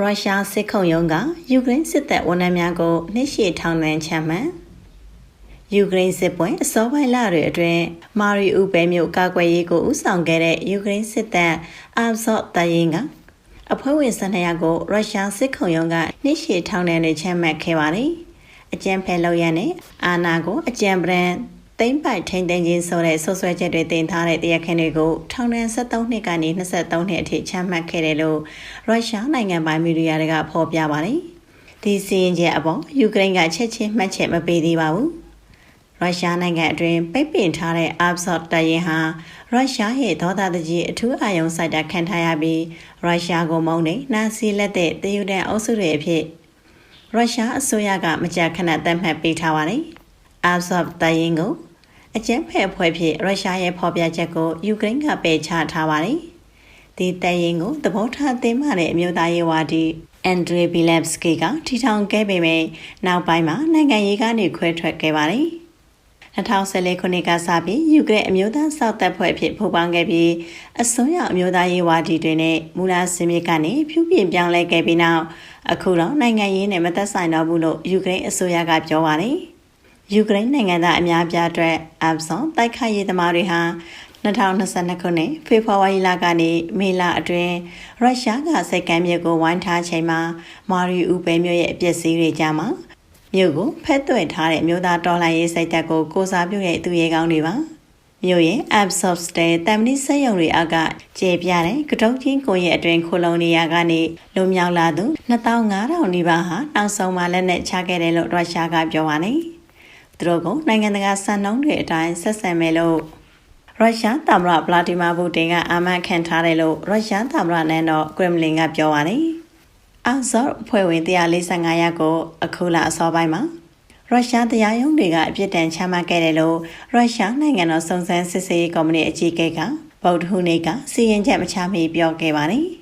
ရုရှားစစ်ခုံရုံးကယူကရိန်းစစ်တပ်ဝန်ထမ်းများကိုနှိရှိထောင်ဒဏ်ချမှတ်ယူကရိန်းစစ်ပွဲအစောပိုင်းလတွေအတွင်းမာရီဥပဲမြို့ကာကွယ်ရေးကိုဦးဆောင်ခဲ့တဲ့ယူကရိန်းစစ်တပ်အာဆော့တရင်ကအဖွဲ့ဝင်12ယောက်ကိုရုရှားစစ်ခုံရုံးကနှိရှိထောင်ဒဏ်တွေချမှတ်ခဲ့ပါတယ်။အကြံဖယ်လောက်ရတဲ့အာနာကိုအကြံပရန် သိမ့်ပိုက်ထိန်သိမ်းခြင်းဆိုတဲ့ဆွဆွဲချက်တွေတင်ထားတဲ့တရားခံတွေကိုထောင်ဒဏ်73နှစ်ကနေ23နှစ်အထိချမှတ်ခဲ့တယ်လို့ရုရှားနိုင်ငံပိုင်မီဒီယာတွေကဖော်ပြပါတယ်။ဒီစီရင်ချက်အပေါ်ယူကရိန်းကချက်ချင်းမှတ်ချက်မပေးသေးပါဘူး။ရုရှားနိုင်ငံအတွင်းပိတ်ပင်ထားတဲ့ Absorb တရင်ဟာရုရှားရဲ့ဒေါသတကြီးအထူးအာရုံစိုက်တာခံထားရပြီးရုရှားကိုမုန်းတဲ့နာစီလက်တဲ့တယူဒန်အုပ်စုတွေအဖြစ်ရုရှားအစိုးရကမကြာခဏသတ်မှတ်ပေးထားပါတယ်။ Absorb တရင်ကို အကျန်းဖက်ဖွဲ့ဖြစ်ရုရှားရဲ့ဖော်ပြချက်ကိုယူကရိန်းကပယ်ချထားပါတယ်။ဒီတရင်ကိုသဘောထားသိမ်းမှတဲ့အမျိုးသားရေးဝါဒီအန်ဒရီဘီလက်စကီကထိထောင်ခဲ့ပေမဲ့နောက်ပိုင်းမှာနိုင်ငံရေးကနေခွဲထွက်ခဲ့ပါတယ်။2014ခုနှစ်ကစပြီးယူကရိန်းအမျိုးသားစောက်တပ်ဖွဲ့ဖြစ်ဖော်ပေါင်းခဲ့ပြီးအစွန်းရောက်အမျိုးသားရေးဝါဒီတွေနဲ့မူလာစင်မြစ်ကနေဖြူပြင်ပြောင်းလဲခဲ့ပြီးနောက်အခုတော့နိုင်ငံရေးနဲ့မသက်ဆိုင်တော့ဘူးလို့ယူကရိန်းအစိုးရကပြောပါတယ်။ ယူကရိန်းနိုင်ငံသားအများပြားအတွက်အပ်ဆောင်တိုက်ခိုက်ရေးသမားတွေဟာ2022ခုနှစ်ဖေဖော်ဝါရီလကနေမေလအတွင်းရုရှားကစိတ်ကမ်းမြစ်ကိုဝိုင်းထားချိန်မှာမာရီဥပဲမြို့ရဲ့အပစ်စည်းတွေကြားမှာမြို့ကိုဖက်သွဲ့ထားတဲ့မြို့သားတော်လှန်ရေးစိတ်သက်ကိုကိုစားပြုတဲ့သူရဲကောင်းတွေပါမြို့ရဲ့ absorb တဲ့တမ်မနီစက်ရုံတွေအောက်ကကျေပြတဲ့ကတုံးချင်းကိုရဲ့အတွင်ခိုလုံနေရကနေလုံမြောက်လာသူ2500နီးပါးဟာနောက်ဆုံးမှလက်နဲ့ချခဲ့တယ်လို့ရုရှားကပြောပါတယ် သူတို့ကနိုင်ငံတကာစံနှုန်းတွေအတိုင်းဆက်ဆံမယ်လို့ရုရှားသမ္မတဗလာဒီမာပူတင်ကအာမခံထားတယ်လို့ရုရှားသမ္မတနန်းတော်ကရမလင်ကပြောပါတယ်အာဇော့ဖွဲ့ဝင်145ယောက်ကိုအခုလအစောပိုင်းမှာရုရှားတရားရုံးတွေကအပြစ်ဒဏ်ချမှတ်ခဲ့တယ်လို့ရုရှားနိုင်ငံတော်စုံစမ်းစစ်ဆေးရေးကော်မတီအကြီးအကဲကဗုဒ္ဓဟူးနေ့ကစီရင်ချက်မချမီပြောခဲ့ပါတယ်။